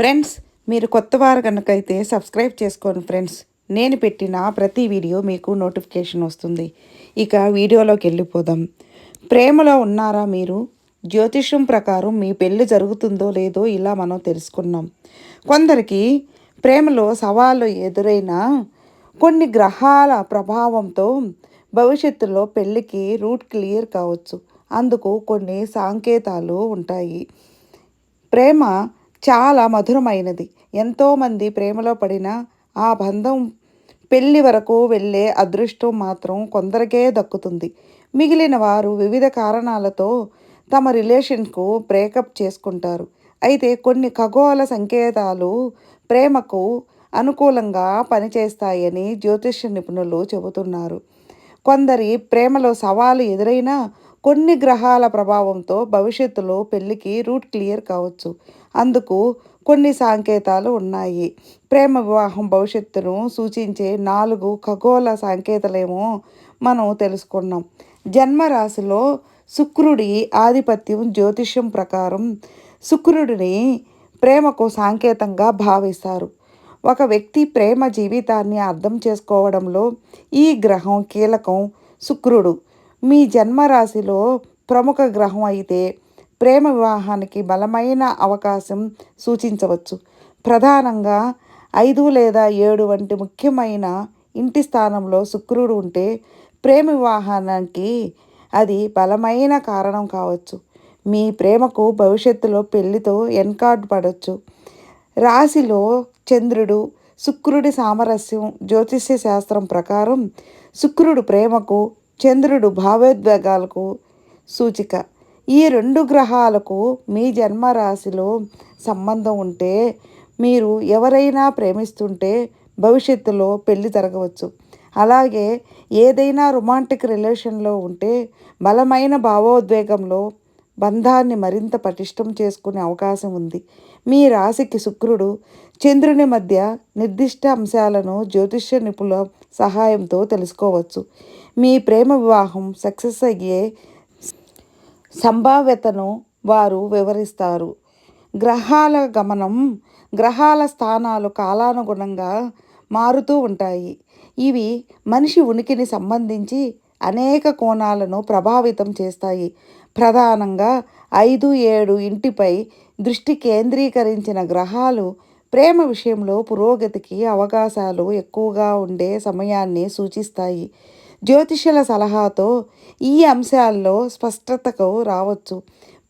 Friends మీరు కొత్త వారు కనుకైతే సబ్స్క్రైబ్ చేసుకోండి ఫ్రెండ్స్. నేను పెట్టిన ప్రతి వీడియో మీకు నోటిఫికేషన్ వస్తుంది. ఇక వీడియోలోకి వెళ్ళిపోదాం. ప్రేమలో ఉన్నారా మీరు? జ్యోతిష్యం ప్రకారం మీ పెళ్ళి జరుగుతుందో లేదో ఇలా మనం తెలుసుకున్నాం. కొందరికి ప్రేమలో సవాళ్ళు ఎదురైనా కొన్ని గ్రహాల ప్రభావంతో భవిష్యత్తులో పెళ్ళికి రూట్ క్లియర్ కావచ్చు. అందుకు కొన్ని సంకేతాలు ఉంటాయి. ప్రేమ చాలా మధురమైనది. ఎంతోమంది ప్రేమలో పడిన ఆ బంధం పెళ్ళి వరకు వెళ్ళే అదృష్టం మాత్రం కొందరికే దక్కుతుంది. మిగిలిన వారు వివిధ కారణాలతో తమ రిలేషన్కు బ్రేకప్ చేసుకుంటారు. అయితే కొన్ని ఖగోళ సంకేతాలు ప్రేమకు అనుకూలంగా పనిచేస్తాయని జ్యోతిష్య నిపుణులు చెబుతున్నారు. కొందరి ప్రేమలో సవాలు ఎదురైనా కొన్ని గ్రహాల ప్రభావంతో భవిష్యత్తులో పెళ్ళికి రూట్ క్లియర్ కావచ్చు. అందుకు కొన్ని సంకేతాలు ఉన్నాయి. ప్రేమ వివాహం భవిష్యత్తును సూచించే నాలుగు ఖగోళ సంకేతాలేమో మనం తెలుసుకున్నాం. జన్మరాశిలో శుక్రుడి ఆధిపత్యం జ్యోతిష్యం ప్రకారం శుక్రుడిని ప్రేమకు సంకేతంగా భావిస్తారు. ఒక వ్యక్తి ప్రేమ జీవితాన్ని అర్థం చేసుకోవడంలో ఈ గ్రహం కీలకం శుక్రుడు. మీ జన్మరాశిలో ప్రముఖ గ్రహం అయితే ప్రేమ వివాహానికి బలమైన అవకాశం సూచించవచ్చు. ప్రధానంగా ఐదు లేదా ఏడు వంటి ముఖ్యమైన ఇంటి స్థానంలో శుక్రుడు ఉంటే ప్రేమ వివాహానికి అది బలమైన కారణం కావచ్చు. మీ ప్రేమకు భవిష్యత్తులో పెళ్ళితో ఎన్కార్డ్ పడవచ్చు రాశిలో చంద్రుడు శుక్రుడి సామరస్యం జ్యోతిష్య శాస్త్రం ప్రకారం శుక్రుడు ప్రేమకు చంద్రుడు భావోద్వేగాలకు సూచిక. ఈ రెండు గ్రహాలకు మీ జన్మరాశిలో సంబంధం ఉంటే మీరు ఎవరైనా ప్రేమిస్తుంటే భవిష్యత్తులో పెళ్ళి జరగవచ్చు. అలాగే ఏదైనా రొమాంటిక్ రిలేషన్లో ఉంటే బలమైన భావోద్వేగంలో బంధాన్ని మరింత పటిష్టం చేసుకునే అవకాశం ఉంది. మీ రాశికి శుక్రుడు చంద్రుని మధ్య నిర్దిష్ట అంశాలను జ్యోతిష్య నిపుణుల సహాయంతో తెలుసుకోవచ్చు. మీ ప్రేమ వివాహం సక్సెస్ అయ్యే సంభావ్యతను వారు వివరిస్తారు. గ్రహాల గమనం గ్రహాల స్థానాలు కాలానుగుణంగా మారుతూ ఉంటాయి. ఇవి మనిషి ఉనికిని సంబంధించి అనేక కోణాలను ప్రభావితం చేస్తాయి. ప్రధానంగా ఐదు ఏడు ఇంటిపై దృష్టి కేంద్రీకరించిన గ్రహాలు ప్రేమ విషయంలో పురోగతికి అవకాశాలు ఎక్కువగా ఉండే సమయాన్ని సూచిస్తాయి. జ్యోతిష్యుల సలహాతో ఈ అంశాల్లో స్పష్టతకు రావచ్చు.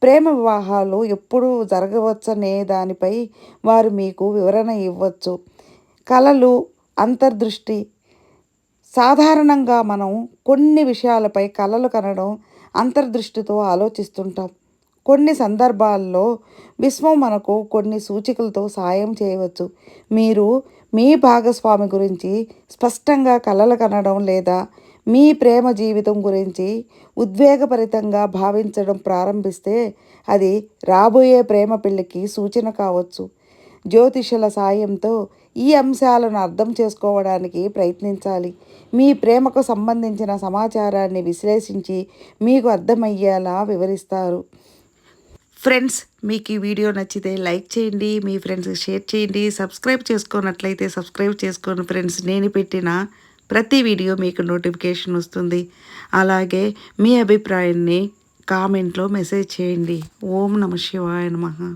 ప్రేమ వివాహాలు ఎప్పుడు జరగవచ్చనే దానిపై వారు మీకు వివరణ ఇవ్వచ్చు. కళలు అంతర్దృష్టి సాధారణంగా మనం కొన్ని విషయాలపై కళలు కనడం అంతర్దృష్టితో ఆలోచిస్తుంటాం. కొన్ని సందర్భాల్లో విశ్వం మనకు కొన్ని సూచికలతో సాయం చేయవచ్చు. మీరు మీ భాగస్వామి గురించి స్పష్టంగా కళలు కనడం లేదా మీ ప్రేమ జీవితం గురించి ఉద్వేగభరితంగా భావించడం ప్రారంభిస్తే అది రాబోయే ప్రేమ పెళ్ళికి సూచన కావచ్చు. జ్యోతిషుల సాయంతో ఈ అంశాలను అర్థం చేసుకోవడానికి ప్రయత్నించాలి. మీ ప్రేమకు సంబంధించిన సమాచారాన్ని విశ్లేషించి మీకు అర్థమయ్యేలా వివరిస్తారు. ఫ్రెండ్స్ మీకు ఈ వీడియో నచ్చితే లైక్ చేయండి మీ ఫ్రెండ్స్కి షేర్ చేయండి సబ్స్క్రైబ్ చేసుకున్నట్లయితే సబ్స్క్రైబ్ చేసుకోండి ఫ్రెండ్స్ నేను పెట్టిన ప్రతి వీడియో మీకు నోటిఫికేషన్ వస్తుంది. అలాగే మీ అభిప్రాయాన్ని కామెంట్లో మెసేజ్ చేయండి. ఓం నమ శివాయ నమ.